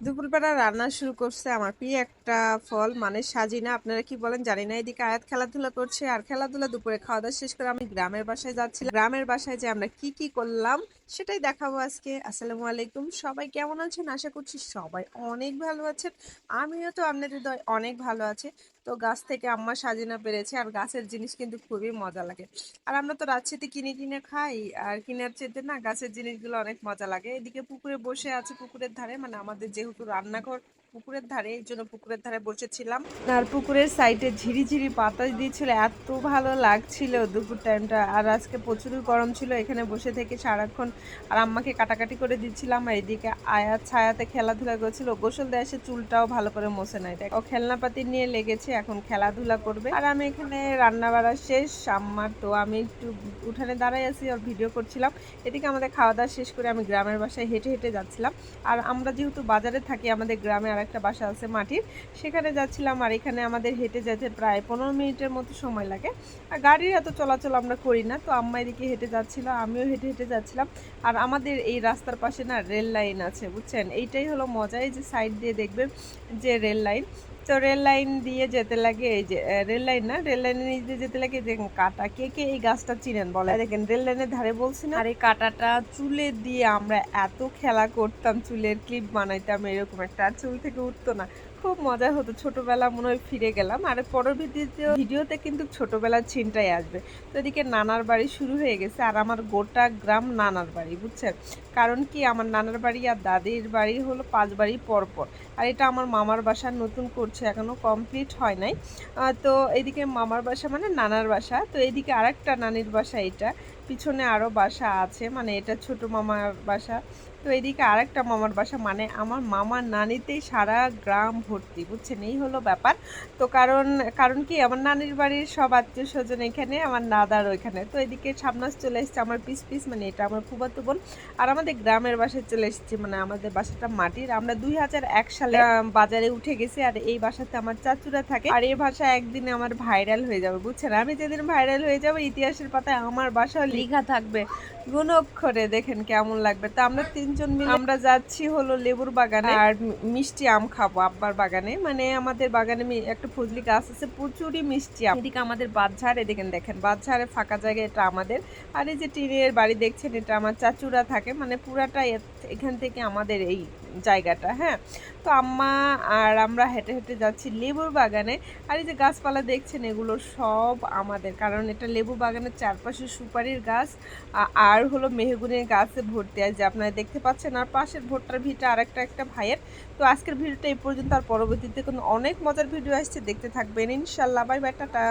দুপুরবেলা রান্না শুরু করছে আমার প্রিয় একটা ফল মানে সাজিনা। আপনারা কি বলেন? জানি না, এদিকে আয়াত খেলাধুলা করছে। আর খেলাধুলা দুপুরে খাওয়া দাওয়া শেষ করে আমি গ্রামের বাসায় যাচ্ছিলাম। গ্রামের বাসায় যে আমরা কি কি করলাম সেটাই দেখাবো আজকে। আসসালামু আলাইকুম। সবাই কেমন আছেন? আশা করছি সবাই অনেক ভালো আছেন। আমিও তো আপনাদের দয় অনেক ভালো আছে। তো গাছ থেকে আম্মা সাজিনা পেরেছে আর গাছের জিনিস কিন্তু খুবই মজা লাগে। আর আমরা তো রাজশাহীতে কিনে কিনে খাই। আর কিনার চেতে না গাছের জিনিসগুলো অনেক মজা লাগে। এদিকে পুকুরে বসে আছে পুকুরের ধারে। মানে আমাদের যেহেতু রান্নাঘর পুকুরের ধারে, এই জন্য পুকুরের ধারে বসেছিলাম। আর পুকুরের সাইডে ঝিরিঝিরি বাতাস দিয়েছিল, এত ভালো লাগছিল দুপুর টাইমটা। আর আজকে প্রচুর গরম ছিল, এখানে বসে থেকে সারাক্ষণ আর আম্মাকে কাটাকাটি করে দিচ্ছিলাম। আর এদিকে আয়াত ছায়াতে খেলাধুলা করছিল, গোসল দেয় এসে চুলটাও ভালো করে মোছে নাই। দেখ, ও খেলনাপাতি নিয়ে লেগেছে, এখন খেলাধুলা করবে। আর আমি এখানে রান্না বাড়া শেষ, আম্মার তো আমি একটু উঠানে দাঁড়াই আছি আর ভিডিও করছিলাম। এদিকে আমাদের খাওয়া দাওয়া শেষ করে আমি গ্রামের বাসায় হেঁটে হেঁটে যাচ্ছিলাম। আর আমরা যেহেতু বাজারে থাকি, আমাদের গ্রামে আর একটা বাসা আছে মাটির। সেখানে যাচ্ছিলাম আর এখানে আমাদের হেঁটে যেতে প্রায় পনেরো মিনিটের মতো সময় লাগে। আর গাড়ির এত চলাচল আমরা করি না, তো আম্মা এদিকে হেঁটে যাচ্ছিল, আমিও হেঁটে হেঁটে যাচ্ছিলাম। আর আমাদের এই রাস্তার পাশে না রেল লাইন আছে, বুঝছেন? এইটাই হলো মজা, এই যে সাইড দিয়ে দেখবেন যে রেল লাইন। তো রেল লাইন দিয়ে যেতে লাগে এই যে রেল লাইন না? রেল লাইনে দিয়ে যেতে লাগে যে কাটা। কে কে এই গাছটা চিনেন বলে দেখেন, রেল লাইনের ধারে বলছি না? আর এই কাটাটা চুলে দিয়ে আমরা এত খেলা করতাম, চুলের ক্লিপ বানাইতাম, এরকম একটা। চুল থেকে উঠতো না। খুব মজা হতো। ছোটবেলা মনে হয় ফিরে গেলাম। আর পরবর্তীতে ভিডিওতে কিন্তু ছোটবেলার ছিনটাই আসবে। তো এদিকে নানার বাড়ি শুরু হয়ে গেছে আর আমার গোটা গ্রাম নানার বাড়ি, বুঝছেন? কারণ কি? আমার নানার বাড়ি আর দাদির বাড়ি হলো পাঁচ বাড়ি পর পর। আর এটা আমার মামার বাসা নতুন করছে এখনও কমপ্লিট হয় নাই। তো এদিকে মামার বাসা মানে নানার বাসা। তো এদিকে আরেকটা নানির বাসা এটা। পিছনে আরও বাসা আছে মানে এটা ছোট মামার বাসা। তো এদিকে আরেকটা মামার বাসা মানে আমার মামার নানিতেই সারা গ্রাম ভর্তি, বুঝছেন? এই হলো ব্যাপার। তো কারণ কারণ কি, আমার নানির বাড়ির সব আত্মীয় স্বজন এখানে, আমার নাদার ওইখানে। তো এদিকে সামনাস চলে এসেছে আমার পিস পিস মানে এটা আমার ফুবাতো বোন। আর আমাদের গ্রামের বাসায় চলে এসেছি মানে আমাদের বাসাটা মাটির। আমরা দুই হাজার এক সালে বাজারে উঠে গেছি, আর এই বাসাতে আমার চাচুরা থাকে। আর এই ভাষা একদিনে আমার ভাইরাল হয়ে যাবে, বুঝছেন? আমি যেদিন ভাইরাল হয়ে যাব, ইতিহাসের পাতায় আমার বাসা লেখা থাকবে। গুণ অক্ষরে দেখেন কেমন লাগবে। তো আমরা তিনজন মিলে আমরা যাচ্ছি হলো লেবুর বাগানে। আর মিষ্টি আম খাব আব্বার বাগানে। মানে আমাদের বাগানে একটা ফজলি গাছ আছে প্রচুরই মিষ্টি আম। এদিকে আমাদের বাদঝাড় এদিকে দেখেন বাদঝাড়ে ফাঁকা জায়গায় এটা আমাদের। আর এই যে টিনের বাড়ি দেখছেন এটা আমার চাচুরা থাকে। মানে পুরাটা এখান থেকে আমাদের এই জায়গাটা হ্যাঁ? তো আম্মা আর আমরা হেঁটে হেঁটে যাচ্ছি লেবুর বাগানে। আর এই যে গাছপালা দেখছেন, এগুলো সব আমাদের, কারণ এটা লেবু বাগানের চারপাশে সুপারির গাছ। আর হলো মেহগুনের গাছে ভর্তি। আছে আপনারা দেখতে পাচ্ছেন, আর পাশের ভোটটার ভিটা আর একটা একটা ভাইয়ের। তো আজকের ভিডিওটা এই পর্যন্ত, আর পরবর্তীতে কোনো অনেক মজার ভিডিও আসছে, দেখতে থাকবেন। ইনশাল্লাহ, বাই বাই, টাটা।